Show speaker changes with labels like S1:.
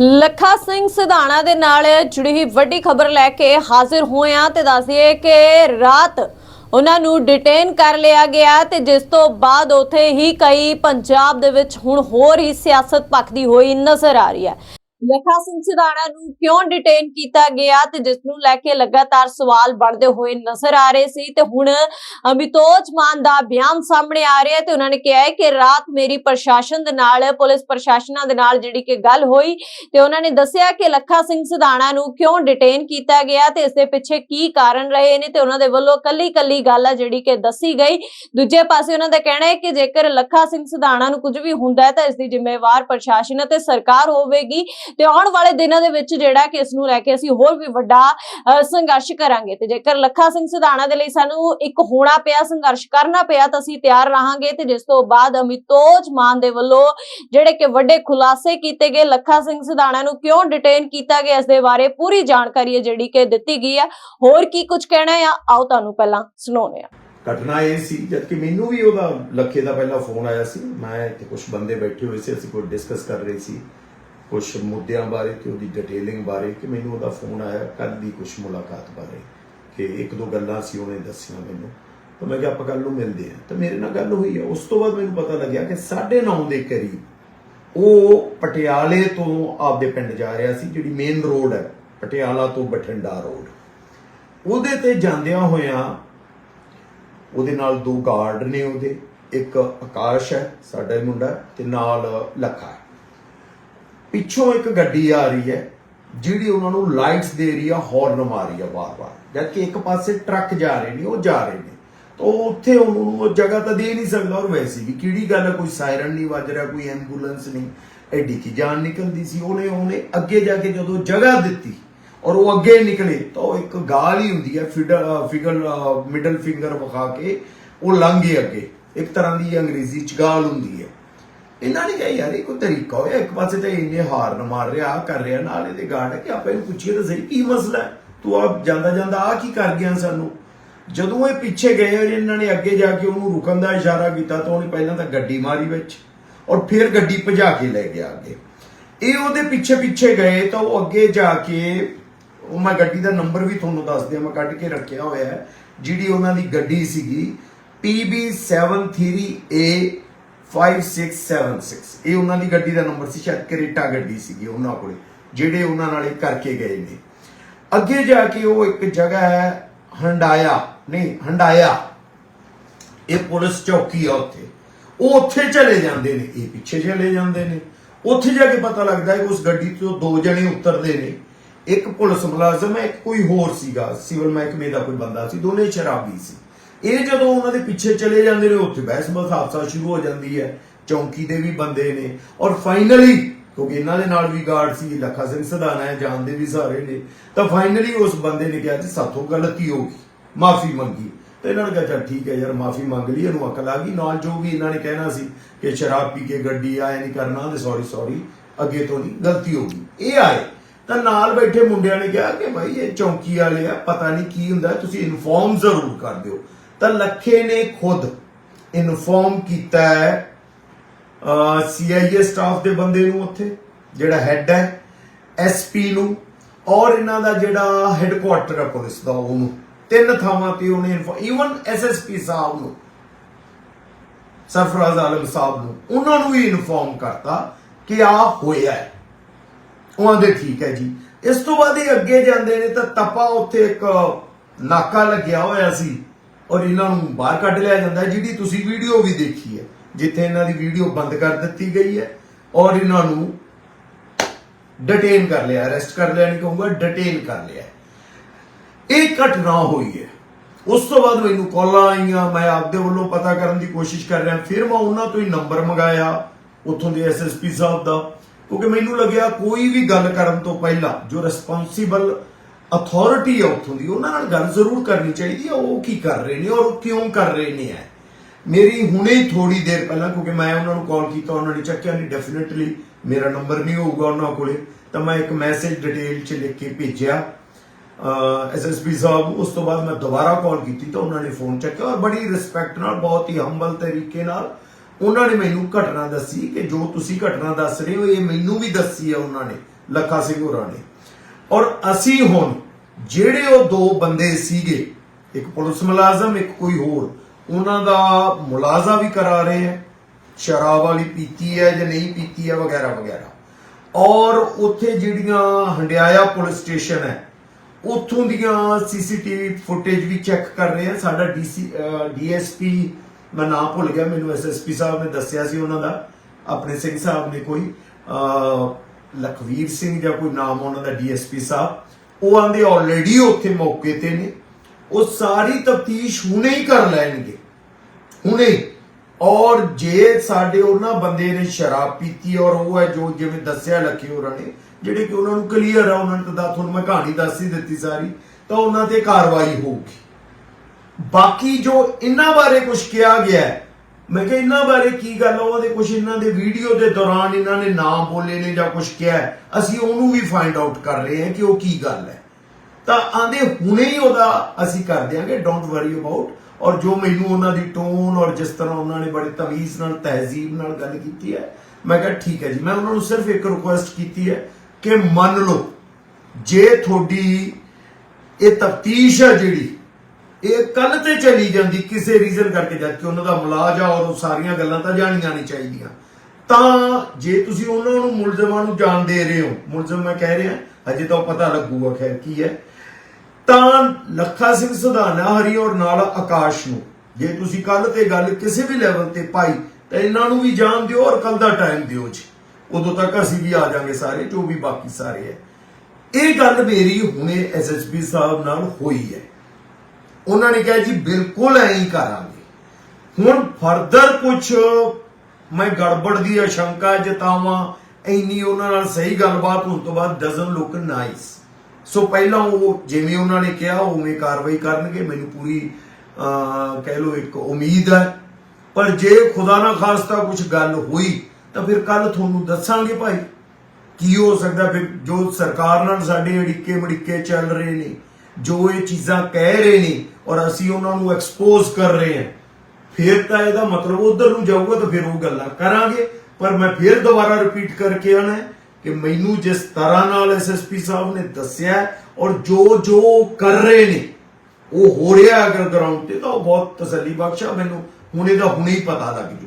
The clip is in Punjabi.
S1: ਲੱਖਾ ਸਿੰਘ ਸਿਧਾਣਾ ਦੇ ਨਾਲ ਜੁੜੀ ਹੋਈ ਵੱਡੀ ਖਬਰ ਲੈ ਕੇ ਹਾਜ਼ਰ ਹੋਏ ਹਾਂ ਤੇ ਦੱਸਦੀਏ ਕਿ ਰਾਤ ਉਹਨਾਂ ਨੂੰ ਡਿਟੇਨ ਕਰ ਲਿਆ ਗਿਆ ਤੇ ਜਿਸ ਤੋਂ ਬਾਅਦ ਉਥੇ ਹੀ ਕਈ ਪੰਜਾਬ ਦੇ ਵਿੱਚ ਹੁਣ ਹੋਰ ਹੀ ਸਿਆਸਤ ਭਖਦੀ ਹੋਈ ਨਜ਼ਰ ਆ ਰਹੀ ਹੈ। ਲੱਖਾ ਸਿੰਘ ਸਿਧਾਣਾ ਨੂੰ ਕਿਉਂ ਡਿਟੇਨ ਕੀਤਾ ਗਿਆ ਤੇ ਜਿਸ ਨੂੰ ਲੈ ਕੇ ਲਗਾਤਾਰ ਸਵਾਲ ਬਣਦੇ ਹੋਏ ਨਜ਼ਰ ਆ ਰਹੇ ਸੀ ਤੇ ਹੁਣ ਅਮਿਤੋਜ ਮਾਨ ਦਾ ਬਿਆਨ ਸਾਹਮਣੇ ਆ ਰਿਹਾ ਤੇ ਉਹਨਾਂ ਨੇ ਕਿਹਾ ਹੈ ਕਿ ਰਾਤ ਮੇਰੀ ਪ੍ਰਸ਼ਾਸਨ ਦੇ ਨਾਲ, ਪੁਲਿਸ ਪ੍ਰਸ਼ਾਸਨਾਂ ਦੇ ਨਾਲ ਜਿਹੜੀ ਕਿ ਗੱਲ ਹੋਈ ਤੇ ਉਹਨਾਂ ਨੇ ਦੱਸਿਆ ਕਿ ਲੱਖਾ ਸਿੰਘ ਸਿਧਾਣਾ ਨੂੰ ਕਿਉਂ ਡਿਟੇਨ ਕੀਤਾ ਗਿਆ ਤੇ ਇਸ ਦੇ ਪਿੱਛੇ ਕੀ ਕਾਰਨ ਰਹੇ ਨੇ ਤੇ ਉਹਨਾਂ ਦੇ ਵੱਲੋਂ ਕੱਲੀ ਕੱਲੀ ਗੱਲ ਆ ਜਿਹੜੀ ਕਿ ਦੱਸੀ ਗਈ। ਦੂਜੇ ਪਾਸੇ ਉਹਨਾਂ ਦਾ ਕਹਿਣਾ ਹੈ ਕਿ ਜੇਕਰ ਲੱਖਾ ਸਿੰਘ ਸਿਧਾਣਾ ਨੂੰ ਕੁਝ ਵੀ ਹੁੰਦਾ ਹੈ ਤਾਂ ਇਸ ਦੀ ਜ਼ਿੰਮੇਵਾਰ ਪ੍ਰਸ਼ਾਸਨ ਅਤੇ ਸਰਕਾਰ ਹੋਵੇਗੀ। ਤੇ ਆਉਣ ਵਾਲੇ ਦਿਨਾਂ ਦੇ ਵਿੱਚ ਜਿਹੜਾ ਕਿ ਇਸ ਨੂੰ ਲੈ ਕੇ ਅਸੀਂ ਹੋਰ ਵੀ ਵੱਡਾ ਸੰਘਰਸ਼ ਕਰਾਂਗੇ। ਤੇ ਜੇਕਰ ਲੱਖਾ ਸਿੰਘ ਸਿਧਾਣਾ ਦੇ ਲਈ ਸਾਨੂੰ ਇੱਕ ਹੋਣਾ ਪਿਆ, ਸੰਘਰਸ਼ ਕਰਨਾ ਪਿਆ, ਤਾਂ ਅਸੀਂ ਤਿਆਰ ਰਹਾਂਗੇ ਤੇ ਜਿਸ ਤੋਂ ਬਾਅਦ ਅਮਿਤੋਜ ਮਾਨ ਦੇ ਵੱਲੋਂ ਜਿਹੜੇ ਕਿ ਵੱਡੇ ਖੁਲਾਸੇ ਕੀਤੇ ਗਏ, ਲੱਖਾ ਸਿੰਘ ਸਿਧਾਣਾ ਨੂੰ ਕਿਉਂ ਡਿਟੇਨ ਕੀਤਾ ਗਿਆ, ਇਸ ਦੇ ਬਾਰੇ ਪੂਰੀ ਜਾਣਕਾਰੀ ਹੈ ਜਿਹੜੀ ਕਿ ਦਿੱਤੀ ਗਈ ਹੈ ਹੋਰ ਕੀ ਕੁਝ ਕਹਿਣਾ ਹੈ ਆਓ ਤੁਹਾਨੂੰ ਪਹਿਲਾਂ ਸੁਣਾਉਂਦੇ ਹਾਂ।
S2: ਘਟਨਾ ਇਹ ਸੀ, ਜਦਕਿ ਮੈਨੂੰ ਵੀ ਉਹਦਾ, ਲੱਖੇ ਦਾ ਪਹਿਲਾਂ ਫੋਨ ਆਇਆ ਸੀ। ਮੈਂ ਤੇ ਕੁਝ ਬੰਦੇ ਬੈਠੇ ਹੋਏ ਸੀ, ਅਸੀਂ ਕੋਈ ਡਿਸਕਸ ਕਰ ਰਹੇ ਸੀ। ਕੁਝ ਮੁੱਦਿਆਂ ਬਾਰੇ ਤੇ ਉਹਦੀ ਡਿਟੇਲਿੰਗ ਬਾਰੇ ਕਿ ਮੈਨੂੰ ਉਹਦਾ ਫੋਨ ਆਇਆ ਕੱਲ ਦੀ ਕੁਝ ਮੁਲਾਕਾਤ ਬਾਰੇ ਕਿ ਇੱਕ ਦੋ ਗੱਲਾਂ ਸੀ ਉਹਨੇ ਦੱਸੀਆਂ ਮੈਨੂੰ। ਤਾਂ ਮੈਂ ਕਿਹਾ, ਆਪਾਂ ਕੱਲ ਨੂੰ ਮਿਲਦੇ ਹਾਂ। ਤਾਂ ਮੇਰੇ ਨਾਲ ਗੱਲ ਹੋਈ ਹੈ ਉਸ ਤੋਂ ਬਾਅਦ ਮੈਨੂੰ ਪਤਾ ਲੱਗਿਆ ਕਿ 9:30 ਦੇ ਕਰੀਬ ਉਹ ਪਟਿਆਲੇ ਤੋਂ ਆਪਦੇ ਪਿੰਡ ਜਾ ਰਿਹਾ ਸੀ, ਜਿਹੜੀ ਮੇਨ ਰੋਡ ਹੈ, ਪਟਿਆਲਾ ਤੋਂ ਬਠਿੰਡਾ ਰੋਡ ਉਹਦੇ ਤੇ ਜਾਂਦਿਆਂ ਹੋਇਆਂ ਉਹਦੇ ਨਾਲ ਦੋ ਗਾਰਡ ਨੇ ਉਹਦੇ, ਇੱਕ ਆਕਾਸ਼ ਹੈ, ਸਾਡਾ ਹੀ ਮੁੰਡਾ, ਤੇ ਨਾਲ ਲੱਖਾ ਹੈ। ਪਿੱਛੋਂ ਇੱਕ ਗੱਡੀ ਆ ਰਹੀ ਹੈ, ਜਿਹੜੀ ਉਹਨਾਂ ਨੂੰ ਲਾਈਟਸ ਦੇ ਰਹੀ ਆ ਹਾਰਨ ਮਾਰ ਆ ਵਾਰ-ਵਾਰ ਜਦ ਕਿ ਇੱਕ ਪਾਸੇ ਟਰੱਕ ਜਾ ਰਹੇ ਨੇ, ਉਹ ਜਾ ਰਹੇ ਨੇ। ਤਾਂ ਉੱਥੇ ਉਹਨੂੰ ਉਹ ਜਗ੍ਹਾ ਤਾਂ ਦੇ ਨਹੀਂ ਸਕਦਾ, ਔਰ ਵੈਸੇ ਵੀ ਕਿਹੜੀ ਗੱਲ ਹੈ ਕੋਈ ਸਾਇਰਨ ਨਹੀਂ ਵੱਜ ਰਿਹਾ, ਕੋਈ ਐਂਬੂਲੈਂਸ ਨਹੀਂ। ਐਡੀ ਕੀ ਜਾਨ ਨਿਕਲਦੀ ਸੀ ਉਹਨੇ ਉਹਨੇ ਅੱਗੇ ਜਾ ਕੇ ਜਦੋਂ ਜਗ੍ਹਾ ਦਿੱਤੀ, ਔਰ ਉਹ ਅੱਗੇ ਨਿਕਲੇ, ਤਾਂ ਉਹ ਇੱਕ ਗਾਲ ਹੀ ਹੁੰਦੀ ਹੈ ਫਿਡਲ ਫਿਗਲ ਮਿਡਲ ਫਿੰਗਰ ਵਿਖਾ ਕੇ, ਉਹ ਲੰਘੇ ਅੱਗੇ। ਇੱਕ ਤਰ੍ਹਾਂ ਦੀ ਅੰਗਰੇਜ਼ੀ ਚ ਗਾਲ ਹੁੰਦੀ ਹੈ ਇਹਨਾਂ ਨੇ ਕਿਹਾ, ਯਾਰ ਇਹ ਕੋਈ ਤਰੀਕਾ ਹੋਇਆ, ਇੱਕ ਪਾਸੇ ਤੇ ਇੰਨੇ ਹਾਰਨ ਮਾਰ ਰਿਹਾ, ਆਹ ਕਰ ਰਿਹਾ, ਨਾਲ ਇਹਦੇ ਗਾਰਡ ਹੈ ਕਿ ਆਪਾਂ ਇਹਨੂੰ ਪੁੱਛੀਏ ਤਾਂ ਸਹੀ, ਕੀ ਮਸਲਾ ਹੈ? ਤੂੰ ਆ ਜਾਂਦਾ ਜਾਂਦਾ ਆ ਕੀ ਕਰ ਗਿਆ ਸਾਨੂੰ? ਜਦੋਂ ਇਹ ਪਿੱਛੇ ਗਏ ਇਹਨਾਂ ਨੇ ਅੱਗੇ ਜਾ ਕੇ ਉਹਨੂੰ ਰੁਕਣ ਦਾ ਇਸ਼ਾਰਾ ਕੀਤਾ ਤਾਂ ਉਹਨੇ ਪਹਿਲਾਂ ਤਾਂ ਗੱਡੀ ਮਾਰੀ ਵਿੱਚ ਔਰ ਫਿਰ ਗੱਡੀ ਭਜਾ ਕੇ ਲੈ ਗਿਆ ਅੱਗੇ। ਇਹ ਉਹਦੇ ਪਿੱਛੇ ਪਿੱਛੇ ਗਏ ਤਾਂ ਉਹ ਅੱਗੇ ਜਾ ਕੇ, ਉਹ ਮੈਂ ਗੱਡੀ ਦਾ ਨੰਬਰ ਵੀ ਤੁਹਾਨੂੰ ਦੱਸ ਦਿਆਂ, ਮੈਂ ਕੱਢ ਕੇ ਰੱਖਿਆ ਹੋਇਆ ਹੈ, ਜਿਹੜੀ ਉਹਨਾਂ ਦੀ ਗੱਡੀ ਸੀਗੀ PB73A 5676 ਇਹ ਉਹਨਾਂ ਦੀ ਗੱਡੀ ਦਾ ਨੰਬਰ ਸੀ, ਸ਼ਾਇਦ ਕਰੇਟਾ ਗੱਡੀ ਸੀਗੀ ਉਹਨਾਂ ਕੋਲੇ, ਜਿਹੜੇ ਉਹਨਾਂ ਨਾਲ ਇਹ ਕਰਕੇ ਗਏ ਨੇ। ਅੱਗੇ ਜਾ ਕੇ ਉਹ ਇੱਕ ਜਗ੍ਹਾ ਹੈ, ਹੰਡਾਇਆ, ਨਹੀਂ, ਹੰਡਾਇਆ। ਇਹ ਪੁਲਿਸ ਚੌਕੀ ਆ ਉੱਥੇ। ਉਹ ਉੱਥੇ ਚਲੇ ਜਾਂਦੇ ਨੇ, ਇਹ ਪਿੱਛੇ ਚਲੇ ਜਾਂਦੇ ਨੇ। ਉੱਥੇ ਜਾ ਕੇ ਪਤਾ ਲੱਗਦਾ ਕਿ ਉਸ ਗੱਡੀ ਤੋਂ ਦੋ ਜਣੇ ਉਤਰਦੇ ਨੇ। ਇੱਕ ਪੁਲਿਸ ਮੁਲਾਜ਼ਮ ਹੈ, ਇੱਕ ਕੋਈ ਹੋਰ ਸੀਗਾ, ਸਿਵਲ ਮਹਿਕਮੇ ਦਾ ਕੋਈ ਬੰਦਾ ਸੀ, ਦੋਨੇ ਸ਼ਰਾਬੀ ਸੀ। ਇਹ ਜਦੋਂ ਉਹਨਾਂ ਦੇ ਪਿੱਛੇ ਚਲੇ ਜਾਂਦੇ ਨੇ, ਉੱਥੇ ਬਹਿਸ ਬਸ ਹਾਦਸਾ ਸ਼ੁਰੂ ਹੋ ਜਾਂਦੀ ਹੈ। ਚੌਂਕੀ ਦੇ ਵੀ ਬੰਦੇ ਨੇ। ਔਰ ਫਾਈਨਲੀ ਕਿਉਂਕਿ ਇਹਨਾਂ ਦੇ ਨਾਲ ਵੀ ਗਾਰਡ ਸੀ, ਲੱਖਾ ਸਿੰਘ ਸਦਾਨਾ ਹੈ ਜਾਣਦੇ ਵੀ ਸਾਰੇ ਨੇ। ਤਾਂ ਫਾਈਨਲੀ ਉਸ ਬੰਦੇ ਨੇ ਕਿਹਾ ਜੀ, ਸਾਥੋਂ ਗਲਤੀ ਹੋ ਗਈ? ਮਾਫੀ ਮੰਗੀ। ਤੇ ਇਹਨਾਂ ਨੇ ਕਿਹਾ, ਚੱਲ ਠੀਕ ਹੈ ਯਾਰ, ਮਾਫੀ ਮੰਗ ਲਈ, ਇਹਨੂੰ ਅਕਲ ਆ ਗਈ। ਨਾਲ ਜੋ ਵੀ ਇਹਨਾਂ ਨੇ ਕਹਿਣਾ ਸੀ ਕਿ ਸ਼ਰਾਬ ਪੀ ਕੇ ਗੱਡੀ ਆਏ ਨਹੀਂ ਕਰਨਾ, ਤੇ ਸੌਰੀ ਸੌਰੀ ਅੱਗੇ ਤੋਂ ਨਹੀਂ, ਗਲਤੀ ਹੋ ਗਈ। ਇਹ ਆਏ। ਤਾਂ ਨਾਲ ਬੈਠੇ ਮੁੰਡਿਆਂ ਨੇ ਕਿਹਾ ਕਿ ਭਾਈ, ਇਹ ਚੌਂਕੀ ਵਾਲੇ ਆ, ਪਤਾ ਨਹੀਂ ਕੀ ਹੁੰਦਾ, ਤੁਸੀਂ ਇਨਫੋਰਮ ਜ਼ਰੂਰ ਕਰ ਦਿਓ। ਤਾਂ ਲੱਖੇ ਨੇ ਖੁਦ ਇਨਫੋਰਮ ਕੀਤਾ ਹੈ ਸੀਆਈਏ ਸਟਾਫ ਦੇ ਬੰਦੇ ਨੂੰ ਉੱਥੇ, ਜਿਹੜਾ ਹੈੱਡ ਹੈ ਐਸਪੀ ਨੂੰ, ਔਰ ਇਹਨਾਂ ਦਾ ਜਿਹੜਾ ਹੈੱਡਕੁਆਟਰ ਹੈ ਪੁਲਿਸ ਦਾ ਉਹਨੂੰ। ਤਿੰਨ ਥਾਵਾਂ ਤੇ ਉਹਨੇ ਇਵਨ ਐਸਐਸਪੀ ਸਾਹਿਬ ਨੂੰ, ਸਰਫਰਾਜ਼ ਆਲਮ ਸਾਹਿਬ ਨੂੰ, ਉਹਨਾਂ ਨੂੰ ਵੀ ਇਨਫੋਰਮ ਕਰਤਾ ਕਿ ਆ ਹੋਇਆ ਹੈ। ਉਹ ਆਂਦੇ, ਠੀਕ ਹੈ ਜੀ। ਇਸ ਤੋਂ ਬਾਅਦ ਇਹ ਅੱਗੇ ਜਾਂਦੇ ਨੇ ਤਾਂ ਤਪਾ ਉੱਥੇ ਇੱਕ ਨਾਕਾ ਲੱਗਿਆ ਹੋਇਆ ਸੀ। ਔਰ ਇਹਨਾਂ ਨੂੰ ਬਾਹਰ ਕੱਢ ਲਿਆ ਜਾਂਦਾ ਜਿਹੜੀ ਤੁਸੀਂ ਵੀਡੀਓ ਵੀ ਦੇਖੀ ਹੈ, ਜਿੱਥੇ ਇਹਨਾਂ ਦੀ ਵੀਡੀਓ ਬੰਦ ਕਰ ਦਿੱਤੀ ਗਈ ਹੈ ਔਰ ਇਹਨਾਂ ਨੂੰ ਡਿਟੇਨ ਕਰ ਲਿਆ ਅਰੈਸਟ ਕਰ ਲਿਆ, ਨਹੀਂ ਕਹੂੰਗਾ ਡਿਟੇਨ ਕਰ ਲਿਆ ਇਹ ਘਟਨਾ ਹੋਈ ਹੈ। ਉਸ ਤੋਂ ਬਾਅਦ ਮੈਨੂੰ ਕਾਲਾਂ ਆਈਆਂ, ਮੈਂ ਆਪਦੇ ਵੱਲੋਂ ਪਤਾ ਕਰਨ ਦੀ ਕੋਸ਼ਿਸ਼ ਕਰ ਰਿਹਾ, ਫਿਰ ਮੈਂ ਉਹਨਾਂ ਤੋਂ ਹੀ ਨੰਬਰ ਮੰਗਾਇਆ, ਉੱਥੋਂ ਦੇ ਐਸਐਸਪੀ ਸਾਹਿਬ ਦਾ, ਕਿਉਂਕਿ ਮੈਨੂੰ ਲੱਗਿਆ ਕੋਈ ਵੀ ਗੱਲ ਕਰਨ ਤੋਂ ਪਹਿਲਾਂ ਜੋ ਰਿਸਪੌਂਸੀਬਲ ਅਥਾਰਟੀ ਹੈ ਉੱਥੋਂ ਦੀ, ਉਹਨਾਂ ਨਾਲ ਗੱਲ ਜ਼ਰੂਰ ਕਰਨੀ ਚਾਹੀਦੀ ਹੈ ਉਹ ਕੀ ਕਰ ਰਹੇ ਨੇ ਔਰ ਕਿਉਂ ਕਰ ਰਹੇ ਨੇ ਹੈ ਮੇਰੀ ਹੁਣੇ ਥੋੜੀ ਦੇਰ ਪਹਿਲਾਂ, ਕਿਉਂਕਿ ਮੈਂ ਉਹਨਾਂ ਨੂੰ ਕਾਲ ਕੀਤਾ, ਉਹਨਾਂ ਨੇ ਚੱਕਿਆ ਨਹੀਂ ਡੈਫੀਨਿਟਲੀ ਮੇਰਾ ਨੰਬਰ ਨਹੀਂ ਹੋਊਗਾ ਉਹਨਾਂ ਕੋਲੇ, ਤਾਂ ਮੈਂ ਇੱਕ ਮੈਸੇਜ ਡਿਟੇਲ ਚ ਲਿਖ ਕੇ ਭੇਜਿਆ। ਐਸਐਸਪੀ ਸਾਹਿਬ, ਉਸ ਤੋਂ ਬਾਅਦ ਮੈਂ ਦੁਬਾਰਾ ਕਾਲ ਕੀਤੀ ਤਾਂ ਉਹਨਾਂ ਨੇ ਫੋਨ ਚੱਕਿਆ ਔਰ ਬੜੀ ਰਿਸਪੈਕਟ ਨਾਲ, ਬਹੁਤ ਹੀ ਹੰਬਲ ਤਰੀਕੇ ਨਾਲ ਉਹਨਾਂ ਨੇ ਮੈਨੂੰ ਘਟਨਾ ਦੱਸੀ ਕਿ ਜੋ ਤੁਸੀਂ ਘਟਨਾ ਦੱਸ ਰਹੇ ਹੋ, ਇਹ ਮੈਨੂੰ ਵੀ ਦੱਸੀ ਹੈ ਉਹਨਾਂ ਨੇ, ਲੱਖਾ ਸਿੰਘ ਹੋਰਾਂ ਨੇ। ਔਰ ਅਸੀਂ ਹੁਣ ਜਿਹੜੇ ਉਹ ਦੋ ਬੰਦੇ ਸੀਗੇ ਇੱਕ ਪੁਲਿਸ ਮੁਲਾਜ਼ਮ ਇੱਕ ਕੋਈ ਹੋਰ ਉਹਨਾਂ ਦਾ ਮੁਲਾਜ਼ਾ ਵੀ ਕਰਾ ਰਹੇ ਹੈ ਸ਼ਰਾਬ ਵਾਲੀ ਪੀਤੀ ਹੈ ਜਾਂ ਨਹੀਂ ਪੀਤੀ ਹੈ ਵਗੈਰਾ ਵਗੈਰਾ। ਔਰ ਉੱਥੇ ਜਿਹੜੀਆਂ ਹੰਡਿਆਇਆ ਪੁਲਿਸ ਸਟੇਸ਼ਨ ਹੈ ਉੱਥੋਂ ਦੀਆਂ ਸੀਸੀਟੀਵੀ ਫੁਟੇਜ ਵੀ ਚੈੱਕ ਕਰ ਰਹੇ ਆ ਸਾਡਾ ਡੀਸੀ ਡੀਐਸਪੀ ਮੈਂ ਨਾਮ ਭੁੱਲ ਗਿਆ ਮੈਨੂੰ ਐਸਐਸਪੀ ਸਾਹਿਬ ਨੇ ਦੱਸਿਆ ਸੀ ਉਹਨਾਂ ਦਾ ਆਪਣੇ ਸਿੰਘ ਸਾਹਿਬ ਨੇ ਕੋਈ ਅਹ, ਲਖਵੀਰ ਸਿੰਘ ਜਾਂ ਕੋਈ ਨਾਮ ਉਹਨਾਂ ਦਾ ਡੀਐਸਪੀ ਸਾਹਿਬ ਉਹ ਆਂਦੇ ਆਲਰੇਡੀ ਉੱਥੇ ਮੌਕੇ ਤੇ ਨੇ। ਉਹ ਸਾਰੀ ਤਫਤੀਸ਼ ਹੁਣੇ ਹੀ ਕਰ ਲੈਣਗੇ। ਹੁਣੇ। ਔਰ ਜੇ ਸਾਡੇ ਉਹਨਾਂ ਬੰਦੇ ਨੇ ਸ਼ਰਾਬ ਪੀਤੀ ਔਰ ਉਹ ਹੈ ਜੋ ਜਿਵੇਂ ਦੱਸਿਆ ਲੱਖੀ ਹੋਰਾਂ ਨੇ ਜਿਹੜੇ ਕਿ ਉਹਨਾਂ ਨੂੰ ਕਲੀਅਰ ਆ ਉਹਨਾਂ ਨੇ ਤਾਂ ਤੁਹਾਨੂੰ ਮੈਂ ਕਹਾਣੀ ਦੱਸ ਹੀ ਦਿੱਤੀ ਸਾਰੀ ਤਾਂ ਉਹਨਾਂ ਤੇ ਕਾਰਵਾਈ ਹੋਊਗੀ। ਬਾਕੀ ਜੋ ਇਹਨਾਂ ਬਾਰੇ ਕੁਝ ਕਿਹਾ ਗਿਆ ਹੈ, ਮੈਂ ਕਿਹਾ ਇਹਨਾਂ ਬਾਰੇ ਕੀ ਗੱਲ ਆ? ਉਹਦੇ ਕੁਝ ਇਹਨਾਂ ਦੇ ਵੀਡੀਓ ਦੇ ਦੌਰਾਨ ਇਹਨਾਂ ਨੇ ਨਾਮ ਬੋਲੇ ਨੇ ਜਾਂ ਕੁਝ ਕਿਹਾ ਅਸੀਂ ਉਹਨੂੰ ਵੀ ਫਾਈਂਡ ਆਊਟ ਕਰ ਰਹੇ ਹਾਂ ਕਿ ਉਹ ਕੀ ਗੱਲ ਹੈ। ਤਾਂ ਆਂਦੇ ਹੁਣੇ ਹੀ ਉਹਦਾ ਅਸੀਂ ਕਰ ਦਿਆਂਗੇ ਡੋਂਟ ਵਰੀ ਅਬਾਊਟ ਔਰ ਜੋ ਮੈਨੂੰ ਉਹਨਾਂ ਦੀ ਟੋਨ ਔਰ ਜਿਸ ਤਰ੍ਹਾਂ ਉਹਨਾਂ ਨੇ ਬੜੇ ਤਮੀਜ਼ ਨਾਲ, ਤਹਿਜ਼ੀਬ ਨਾਲ ਗੱਲ ਕੀਤੀ ਹੈ, ਮੈਂ ਕਿਹਾ ਠੀਕ ਹੈ ਜੀ, ਮੈਂ ਉਹਨਾਂ ਨੂੰ ਸਿਰਫ ਇੱਕ ਰਿਕੁਐਸਟ ਕੀਤੀ ਹੈ ਕਿ ਮੰਨ ਲਓ, ਜੇ ਤੁਹਾਡੀ ਇਹ ਤਫਤੀਸ਼ ਹੈ ਜਿਹੜੀ ਇਹ ਕੱਲ ਤੇ ਚਲੀ ਜਾਂਦੀ, ਕਿਸੇ ਰੀਜ਼ਨ ਕਰਕੇ, ਜਦ ਕਿ ਉਹਨਾਂ ਦਾ ਮੁਲਾਜ਼ ਆ ਔਰ ਉਹ ਸਾਰੀਆਂ ਗੱਲਾਂ ਤਾਂ ਜਾਣੀਆਂ ਨਹੀਂ ਚਾਹੀਦੀਆਂ। ਤਾਂ ਜੇ ਤੁਸੀਂ ਉਹਨਾਂ ਨੂੰ ਮੁਲਜ਼ਮਾਂ ਨੂੰ ਜਾਣ ਦੇ ਰਹੇ ਹੋ, ਮੁਲਜ਼ਮ ਮੈਂ ਕਹਿ ਰਿਹਾ, ਅਜੇ ਤਾਂ ਉਹ ਪਤਾ ਲੱਗੂਗਾ ਖੈਰ ਕੀ ਹੈ। ਤਾਂ ਲੱਖਾ ਸਿੰਘ ਸੁਧਾਨਾ, ਹਰੀ ਔਰ ਨਾਲ ਆਕਾਸ਼ ਨੂੰ। ਜੇ ਤੁਸੀਂ ਕੱਲ ਤੇ ਗੱਲ ਕਿਸੇ ਵੀ ਲੈਵਲ ਤੇ ਪਾਈ, ਤਾਂ ਇਹਨਾਂ ਨੂੰ ਵੀ ਜਾਣ ਦਿਓ ਔਰ ਕੱਲ ਦਾ ਟਾਈਮ ਦਿਓ ਜੀ। ਉਦੋਂ ਤੱਕ ਅਸੀਂ ਵੀ ਆ ਜਾਾਂਗੇ ਸਾਰੇ, ਜੋ ਵੀ ਬਾਕੀ ਸਾਰੇ ਹੈ। ਇਹ ਗੱਲ ਮੇਰੀ ਹੁਣੇ ਐਸਐਸਪੀ ਸਾਹਿਬ ਨਾਲ ਹੋਈ ਹੈ। ਉਹਨਾਂ ਨੇ ਕਿਹਾ ਜੀ ਬਿਲਕੁਲ ਐਂ ਹੀ ਕਰਾਂਗੇ। ਹੁਣ ਫਰਦਰ ਕੁਝ ਮੈਂ ਗੜਬੜ ਦੀ ਆਸ਼ੰਕਾ ਜਤਾਵਾਂ ਇੰਨੀ ਉਹਨਾਂ ਨਾਲ ਸਹੀ ਗੱਲਬਾਤ ਹੋਣ ਤੋਂ ਬਾਅਦ ਡਜ਼ਨ ਲੁੱਕ ਨਾਈਸ ਸੋ ਪਹਿਲਾਂ ਉਹ ਜਿਵੇਂ ਉਹਨਾਂ ਨੇ ਕਿਹਾ ਉਵੇਂ ਕਾਰਵਾਈ ਕਰਨਗੇ ਮੈਨੂੰ ਪੂਰੀ ਅਹ, ਕਹਿ ਲਓ ਇੱਕ ਉਮੀਦ ਹੈ। ਪਰ ਜੇ ਖੁਦਾ ਨਾ ਖਾਸਤਾ ਕੁਝ ਗੱਲ ਹੋਈ ਤਾਂ ਫਿਰ ਕੱਲ ਤੁਹਾਨੂੰ ਦੱਸਾਂਗੇ ਭਾਈ ਕੀ ਹੋ ਸਕਦਾ? ਫਿਰ ਜੋ ਸਰਕਾਰ ਨਾਲ ਸਾਡੇ ਅੜਿੱਕੇ ਮੜਿੱਕੇ ਚੱਲ ਰਹੇ ਨੇ ਜੋ ਇਹ ਚੀਜ਼ਾਂ ਕਹਿ ਰਹੇ ਨੇ ਔਰ ਅਸੀਂ ਉਹਨਾਂ ਨੂੰ ਐਕਸਪੋਜ਼ ਕਰ ਰਹੇ ਹਾਂ, ਫਿਰ ਤਾਂ ਇਹਦਾ ਮਤਲਬ ਉਧਰ ਨੂੰ ਜਾਊਗਾ ਤਾਂ ਫਿਰ ਉਹ ਗੱਲਾਂ ਕਰਾਂਗੇ। ਪਰ ਮੈਂ ਫਿਰ ਦੁਬਾਰਾ ਰਿਪੀਟ ਕਰਕੇ ਆਣਾ ਕਿ ਮੈਨੂੰ ਜਿਸ ਤਰ੍ਹਾਂ ਨਾਲ ਐਸਐਸਪੀ ਸਾਹਿਬ ਨੇ ਦੱਸਿਆ ਔਰ ਜੋ ਜੋ ਕਰ ਰਹੇ ਨੇ, ਉਹ ਹੋ ਰਿਹਾ ਅਗਰ ਗਰਾਊਂਡ ਤੇ, ਤਾਂ ਉਹ ਬਹੁਤ ਤਸੱਲੀ ਬਖਸ਼ਾ ਮੈਨੂੰ। ਹੁਣ ਇਹਦਾ ਹੁਣੇ ਹੀ ਪਤਾ ਲੱਗ ਜੂ।